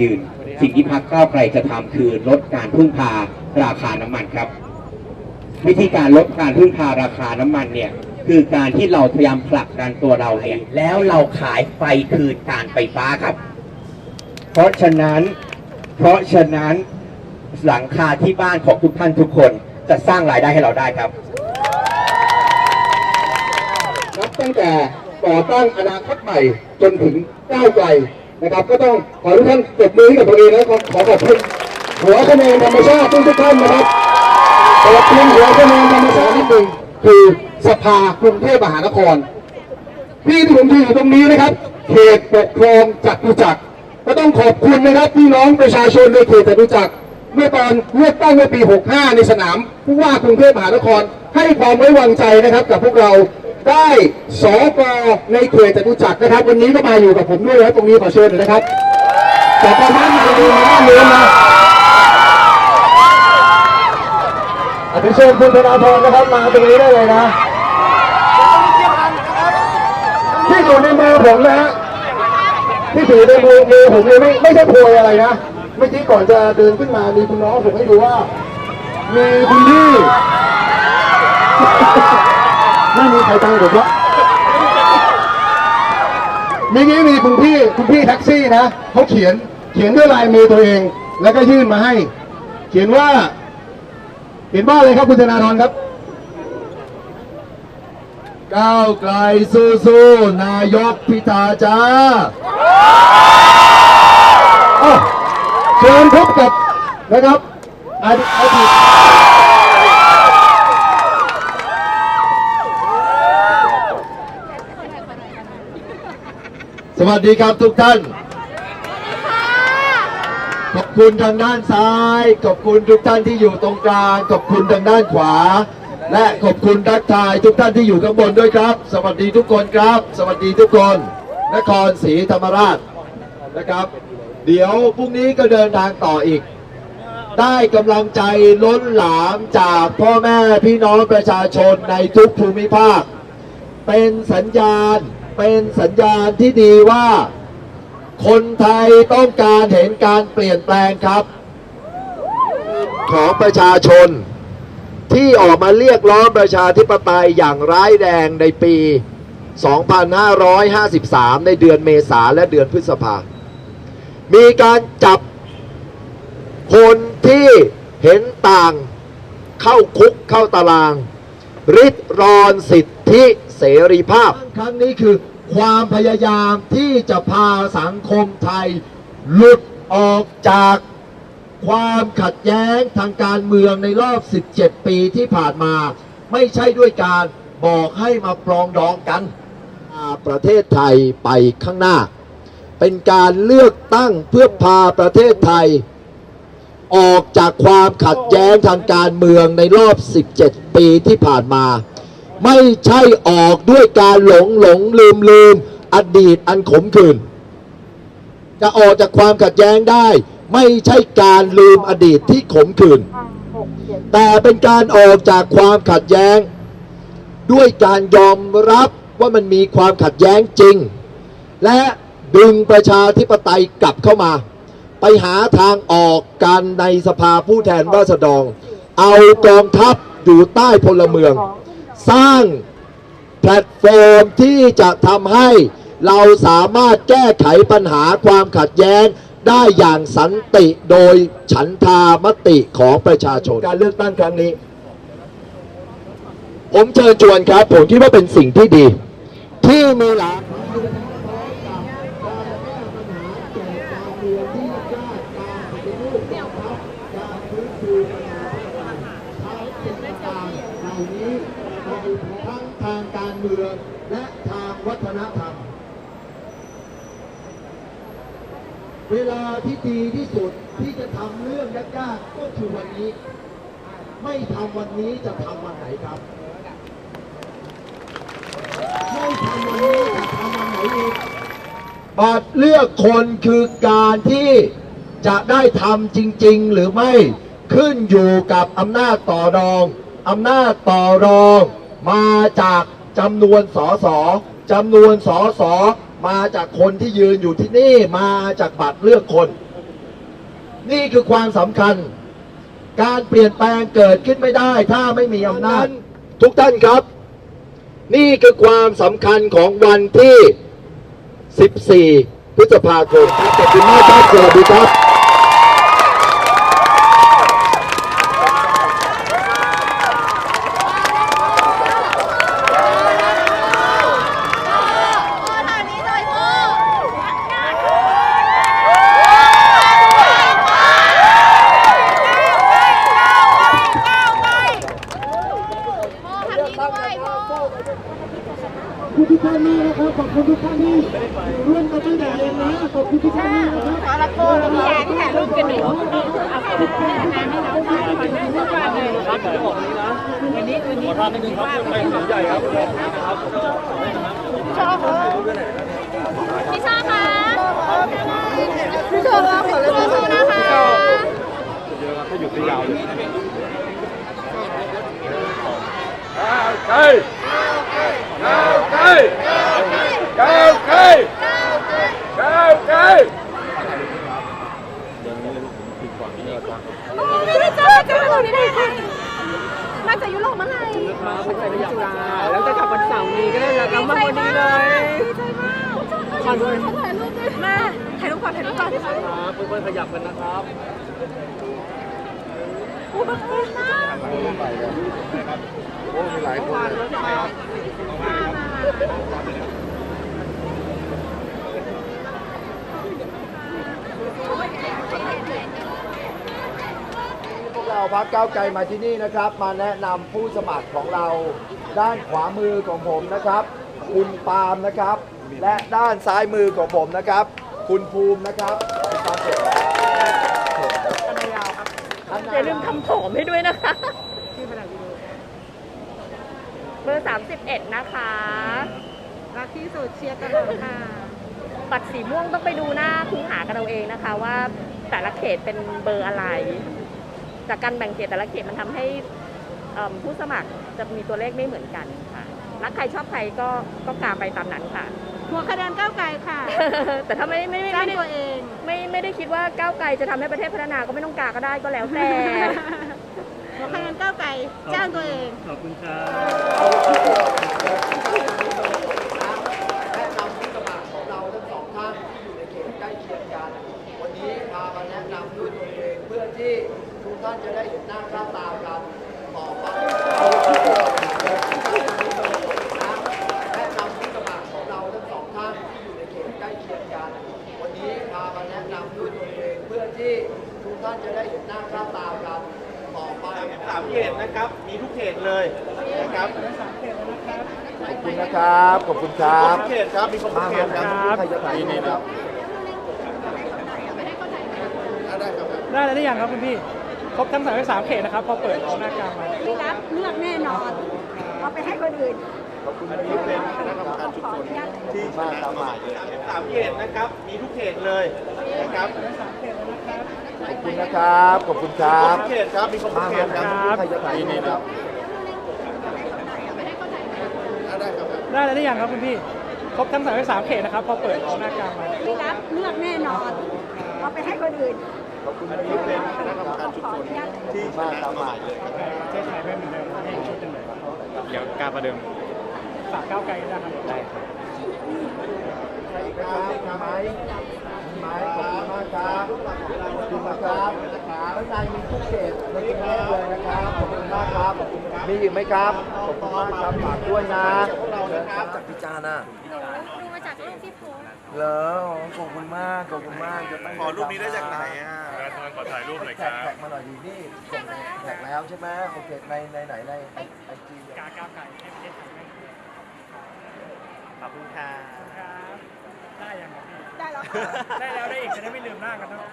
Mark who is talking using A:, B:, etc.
A: ยืน สิ่งที่พักก้าวไกลจะทำคือลดการพึ่งพาราคาน้ำมันครับ วิธีการลดการพึ่งพาราคาน้ำมันเนี่ยคือการที่เราพยายามผลักดันตัวเราเนี่ยแล้วเราขายไฟคืนการไฟฟ้าครับ เพราะฉะนั้น เพราะฉะนั้นหลังคาที่บ้านของทุกท่านทุกคนจะสร้างรายได้ให้เราได้ครับ
B: นับตั้งแต่ก่อตั้งอนาคตใหม่จนถึงก้าวไกล นะครับ ก็ต้องขอทุกท่านปรบมือให้กับตัวเองนะครับขอขอบคุณหัวคะแนนธรรมชาติทุกท่านนะครับขอบคุณหัวคะแนนธรรมชาตินิดหนึ่งคือสภากรุงเทพมหานครพี่ที่ผมยืนอยู่ตรงนี้นะครับ เขตปกครองจตุจักร ก็ต้องขอบคุณนะครับพี่น้องประชาชนในเขตจตุจักร เมื่อตอนเลือกตั้งเมื่อปี 65 ในสนามผู้ว่ากรุงเทพมหานคร ให้ความไว้วางใจนะครับกับพวกเรา ได้สกในเขตจตุจักรนะครับ วันนี้ก็มาอยู่กับผมด้วยนะตรงนี้ขอเชิญหน่อยนะครับแต่ตอนนั้นมาดูมาด้านนู้นนะอภิเชษคุณธนาธรนะครับมาตรงนี้ได้เลยนะที่อยู่ในมือผมนะฮะที่ถือในมือมือผมเนี่ยไม่ไม่ใช่โพยอะไรนะเมื่อกี้ก่อนจะเดินขึ้นมามีคุณน้องผมให้ดูว่ามีคุณพี่ ไม่มีใครตังผมละเมื่อกี้มีคุณพี่คุณพี่แท็กซี่นะเขาเขียนเขียนด้วยลายมือตัวเอง แล้วก็ยื่นมาให้ เขียนว่า เขียนว่าอะไรครับคุณธนาธรครับก้าวไกลสู้สู้ๆนายกพิธาจ้าอ้เชิญพบกับนะครับอดีต สวัสดีครับทุกท่าน ขอบคุณทางด้านซ้าย ขอบคุณทุกท่านที่อยู่ตรงกลาง ขอบคุณทางด้านขวา และขอบคุณทักทายทุกท่านที่อยู่ข้างบนด้วยครับ สวัสดีทุกคนครับ สวัสดีทุกคน นครศรีธรรมราชนะครับ เดี๋ยวพรุ่งนี้ก็เดินทางต่ออีก ได้กำลังใจล้นหลามจากพ่อแม่พี่น้องประชาชนในทุกภูมิภาค เป็นสัญญาณ เป็นสัญญาณที่ดีว่า คนไทยต้องการเห็นการเปลี่ยนแปลงครับ ของประชาชน ที่ออกมาเรียกร้องประชาธิปไตยอย่างร้ายแรงในปี 2553 ในเดือนเมษาและเดือนพฤษภา มีการจับคนที่เห็นต่างเข้าคุกเข้าตาราง ริดรอนสิทธิ เสรีภาพ ครั้งนี้คือความพยายามที่จะพาสังคมไทย หลุดออกจากความขัดแย้งทางการเมืองในรอบ 17 ปีที่ผ่านมา ไม่ใช่ด้วยการบอกให้มาปรองดองกันพาประเทศไทยไปข้างหน้า เป็นการเลือกตั้งเพื่อพาประเทศไทย ออกจากความขัดแย้งทางการเมืองในรอบ 17 ปีที่ผ่านมา ไม่ใช่ออกด้วยการหลงหลงลืมลืมอดีตอันขมขื่นจะออกจากความขัดแย้งได้ ไม่ใช่การลืมอดีตที่ขมขื่นแต่เป็นการออกจากความขัดแย้ง ด้วยการยอมรับว่ามันมีความขัดแย้งจริง และดึงประชาธิปไตยกลับเข้ามา ไปหาทางออกกันในสภาผู้แทนราษฎร เอากองทัพอยู่ใต้พลเมือง สร้างแพลตฟอร์มที่จะทำให้เราสามารถแก้ไขปัญหาความขัดแย้งได้อย่างสันติโดยฉันทามติของประชาชน การเลือกตั้งครั้งนี้ ผมเชิญชวนครับ ผมคิดว่าเป็นสิ่งที่ดี ที่มีหลาย ทั้งทางการเมืองและทางวัฒนธรรม เวลาที่ดีที่สุดที่จะทำเรื่องยากๆก็คือวันนี้ ไม่ทำวันนี้จะทำวันไหนครับ ไม่ทำวันนี้จะทำวันไหนอีกบัตรเลือกคนคือการที่จะได้ทำจริง ๆ หรือไม่ขึ้นอยู่กับอำนาจต่อรอง อำนาจต่อรองมาจากจำนวนสอสอจำนวนสอสอมาจากคนที่ยืนอยู่ที่นี่มาจากบัตรเลือกคน นี่คือความสำคัญ การเปลี่ยนแปลงเกิดขึ้นไม่ได้ถ้าไม่มีอำนาจ ทุกท่านครับ นี่คือความสำคัญของวันที่ 14 พฤษภาคมขอบคุณมากครับสวัสดีครับ
C: พ่อทางนี้หน่อยพ่อพ่อทางนี้ด้วยพ่อ
D: ขอบคุณทุกท่า นมากนะครับ ขอบคุณทุกท่านที่ร่วมกันตั้งแต่เย็นนะ ขอบคุณทุกท่านนะครับ
C: ขอละโกนพี่แอนถ่ายรูปกันหน่อยเอาไปทุกท่านนะให้เราถ่ายรูปกันทุกวันเลยวันนี้วันนี้ขอทานนิดนึงครับไม่ใหญ่ครับชอบพี่ชอบค่ะพี่ชอบค่ะขอเลยพี่ชอบนะคะ
E: ไก่ก้าวไก่ ก้าวไก่ก้าวไก่
C: ไม่ได้เจอเจอเราไม่ได้ค่ะมาจากยุโรปเมื่อไหร่
F: มาพฤศจิกาแล้วจะกลับวันเสาร์นี้ก็ได้แล้วมาวันนี้เลย
C: ดีใจมากขอด้วยถ่ายรูปด้วยมาถ่ายรูปก่อนถ่ายรูปก่อน
F: ครับเพื่อนๆขยับกันนะครับ
C: อู้บังเอิญมาก
B: พวกเราพักเก้าวไกลมาที่นี่นะครับ มาแนะนำผู้สมัครของเราด้านขวามือของผมนะครับ คุณปาล์มนะครับ และด้านซ้ายมือของผมนะครับ คุณภูมินะครับคุณปาล์มเสร็จแล้ว
G: อย่าลืมทำผมให้ด้วยนะคะ เบอร์ 31 นะคะ
C: รักที่สุดเชียร์ตลอดค่ะ
G: บัตรสีม่วงต้องไปดูหน้าคูหากันเอาเองนะคะว่าแต่ละเขตเป็นเบอร์อะไร จากการแบ่งเขตแต่ละเขตมันทำให้เอิ่มผู้สมัครจะมีตัวเลขไม่เหมือนกันค่ะ รักใครชอบใครก็ก็กาไปตามนั้นค่ะ
C: หัวคะแนนก้าวไกลค่ะ
G: แต่ถ้าไม่ไม่ไม่
C: สร้าง
G: ไม่ได้
C: ตัวเอง
G: ไม่ไม่ได้คิดว่าก้าวไกลจะทำให้ประเทศพัฒนาก็ไม่ต้องกาก็ได้ก็แล้วแต่
C: หัว คะแนนก้าวไกลจ้างตัวเอง
B: แนะนำผู้สมัครของเราทั้งสองท่านที่อยู่ในเขตใกล้เคียงกันวันนี้พามาแนะนำด้วยตัวเองเพื่อที่ทุกท่านจะได้เห็นหน้าค่าตากันต่อไปแนะนำผู้สมัครของเราทั้งสองท่านที่อยู่ในเขตใกล้เคียงกัน วันนี้พามาแนะนำด้วยตัวเองเพื่อที่ทุกท่านจะได้เห็นหน้าค่าตากันต่อไป
E: สามเขตนะครับ มีทุกเขตเลยนะครับ
B: ขอบคุณนะครับ ขอบคุณครับ
E: ทุกเขตครับมีครบทุ
B: มาก
E: เข
B: มา
E: ต
B: ค
E: ค
B: รั
E: รั
B: บบใครจะถ่ายรูปครับ
D: ได้แล้วหรือยังครับคุณพี่ ครบทั้งสามสามเขตนะครับ พอเปิดหน้ากลางมา
C: ไม่รับเลือกแน่นอน เอาไปให้คนอื่น
B: ข อบคุณที่เป็นคณะกรรมการชุมชนที่มาตามาย
E: สามเขตนะครับ มีทุกเขตเลยนะครับ
B: ขอบคุณนะครับ ขอบคุณครับ
E: ทุกเขตครับมีครบทุ
B: มาก
E: เขต
B: ครับใครจะถ่ายรูปครับ
D: ได้แล้วหรือยังครับคุณพี่ ครบทั้งสามสามเขตนะครับ พอเปิดหน้ากลางมา
C: ไม่รับเลือกแน่นอนเอาไปให้คนอื่น
B: ขอบคุณที่เป็นคณะกรรมการชุมชนที่มาตามหมาย
D: ประเทศไทยไม่เหมือนเดิมให้ช่วยกันหนเดี๋ยวกล้าประเดิมากก้าวไกลด้วยนะครับได้ครับ
B: ครับไม้ไม้ขอบคุณมากครับขอบคุณนะครับข้างในมีทุกเขตในกรุงเทพเลยนะครับขอบคุณมากครับมีอีกไหมครับขอบคุณมากครับฝากด้วยนะเรานะครับจากพิจารณา
C: ดูมาจากรูปที่โพส
B: เหรอขอบคุณมากขอบคุณมากจะตั้งใจ
E: ขอรูปนี้ได้จากไหนอะ
B: ขอถ่ายรูปหน่อยครับแท็กมาหน่อยดีนี่ส่งแท็กแล้วใช่ไหมโอเคในในไหนในไอจี
D: กาก้าวไกลให้ประเทศไทยไม่เหมื อนเดิม
E: ขอบคุณค่ะ
D: ครับ ได้ยังครับพี่
C: ได้แล้ว
D: ได้แล้วได้อีกจะได้ไม่ลืมหน้ากันเนาะ